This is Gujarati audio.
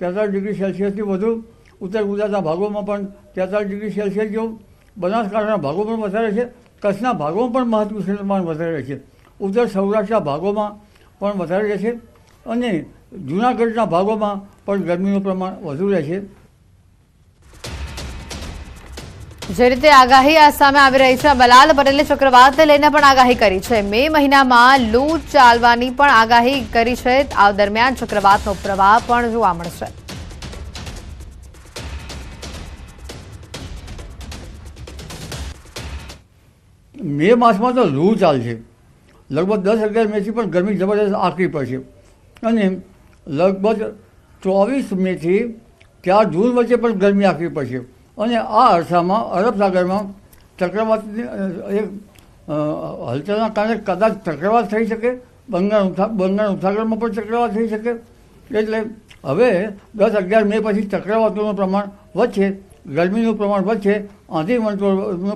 તેતાલીસ ડિગ્રી સેલ્સિયસથી વધુ ઉત્તર ગુજરાતના ભાગોમાં પણ તેતાલીસ ડિગ્રી સેલ્સિયસ જેવું. બનાસકાંઠાના ભાગો પણ વધારે છે. કચ્છના ભાગોમાં પણ મહત્વ પ્રમાણ વધારે રહે છે. ઉત્તર સૌરાષ્ટ્રના ભાગોમાં પણ વધારે રહે છે. અને જૂનાગઢના ભાગોમાં પણ ગરમીનું પ્રમાણ વધુ રહે જે રીતે આગાહી આ સામે આવી રહી છે. બલાલ પટેલે ચક્રવાતને લઈને પણ આગાહી કરી છે. મે મહિનામાં લૂ ચાલવાની પણ આગાહી કરી છે. આ દરમિયાન ચક્રવાતનો પ્રવાહ પણ જોવા મળશે. મે માસમાં તો લૂ ચાલશે લગભગ દસ અગિયાર મેથી પણ ગરમી જબરદસ્ત આકરી પડશે અને લગભગ ચોવીસ મેથી ચાર જૂન વચ્ચે પણ ગરમી આકરી પડશે અને આ અરસામાં, અરબ સાગરમાં ચક્રવાતની એક હલચલના કારણે કદાચ ચક્રવાત થઈ શકે, બંગાળ બંગાળ ઉપસાગરમાં પણ ચક્રવાત થઈ શકે. એટલે હવે દસ અગિયાર મે પછી ચક્રવાતોનું પ્રમાણ વધશે, ગરમીનું પ્રમાણ વધશે આંધી વંટોળનું